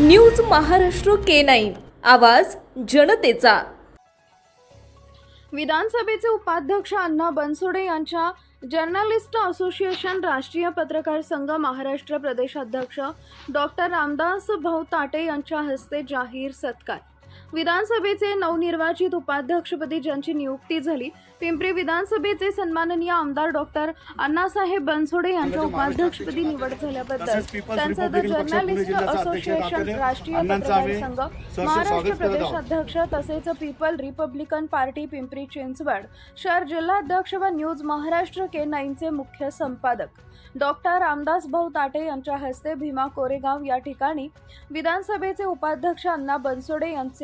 News Maharashtra K nine. आवाज जनतेचा. विधानसभेचे उपाध्यक्ष अण्णा बनसोडे यांच्या जर्नलिस्ट असोसिएशन राष्ट्रीय पत्रकार संघ महाराष्ट्र प्रदेशाध्यक्ष डॉक्टर रामदास भाऊ ताटे यांच्या हस्ते जाहीर सत्कार. विधानसभेचे नवनिर्वाचित उपाध्यक्षपदी ज्यांची नियुक्ती झाली पिंपरी विधानसभेचे सन्माननीय आमदार डॉक्टर अण्णासाहेब बनसोडे यांच्या उपाध्यक्षपदी निवड झाल्याबद्दल त्यांचा द जर्नलिस्ट असोसिएशन राष्ट्रीय पत्रकार संघ महाराष्ट्र प्रदेश. अध्यक्ष तसेच people republican party Pimpri Chinchwad शहर जिल्हाध्यक्ष व न्यूज महाराष्ट्र के नाईनचे मुख्य संपादक डॉक्टर रामदास भाऊ ताटे यांच्या हस्ते भीमा कोरेगाव या ठिकाणी विधानसभेचे उपाध्यक्ष अण्णा बनसोडे यांचे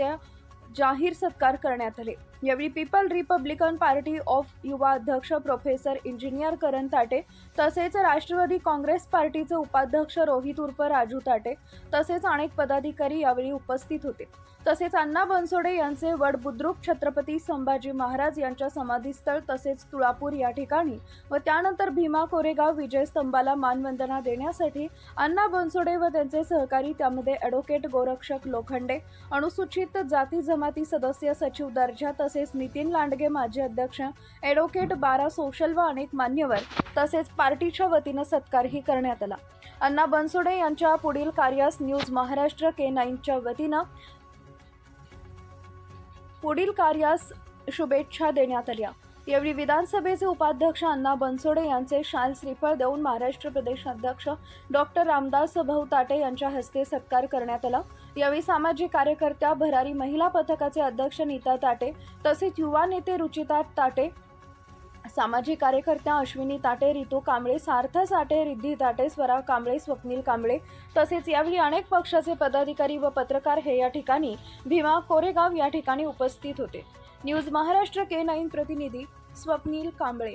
जाहीर सत्कार करण्यात आले. यावेळी पीपल रिपब्लिकन पार्टी ऑफ युवा अध्यक्ष प्रोफेसर इंजिनियर करण ताटे तसेच राष्ट्रवादी काँग्रेस पार्टीचे उपाध्यक्ष रोहित उर्फ राजू ताटे तसेच अनेक पदाधिकारी यावेळी उपस्थित होते. तसेच अण्णा बनसोडे यांचे वड बुद्रुक छत्रपती संभाजी महाराज यांच्या समाधीस्थळ तसेच तुळापूर या ठिकाणी व त्यानंतर भीमा कोरेगाव विजय स्तंभाला मानवंदना देण्यासाठी अण्णा बनसोडे व त्यांचे सहकारी त्यामध्ये ॲडव्होकेट गोरक्षक लोखंडे अनुसूचित जाती जमाती सदस्य सचिव दर्जा तसेच तसेच नितीन लांडगे माजी अध्यक्ष ॲडव्होकेट बारा सोशल व अनेक मान्यवर तसेच पार्टीच्या वतीनं सत्कारही करण्यात आला. अण्णा बनसोडे यांच्या पुढील कार्यास न्यूज महाराष्ट्र के नाईनच्या वतीनं पुढील कार्यास शुभेच्छा देण्यात आल्या. यावेळी विधानसभेचे उपाध्यक्ष अण्णा बनसोडे यांचे शाल श्रीफळ देऊन महाराष्ट्र प्रदेश अध्यक्ष डॉक्टर रामदास भाऊ ताटे यांच्या हस्ते सत्कार करण्यात आला. यावेळी सामाजिक कार्यकर्त्या भरारी महिला पथकाचे अध्यक्ष नीता ताटे तसेच युवा नेते रुचिता ताटे सामाजिक कार्यकर्त्या अश्विनी ताटे रितू कांबळे सार्थ साठे रिद्धी ताटे स्वरा कांबळे स्वप्नील कांबळे तसेच यावेळी अनेक पक्षाचे पदाधिकारी व पत्रकार हे या ठिकाणी भीमा कोरेगाव या ठिकाणी उपस्थित होते. न्यूज महाराष्ट्र के नाईन प्रतिनिधी स्वप्नील कांबळे.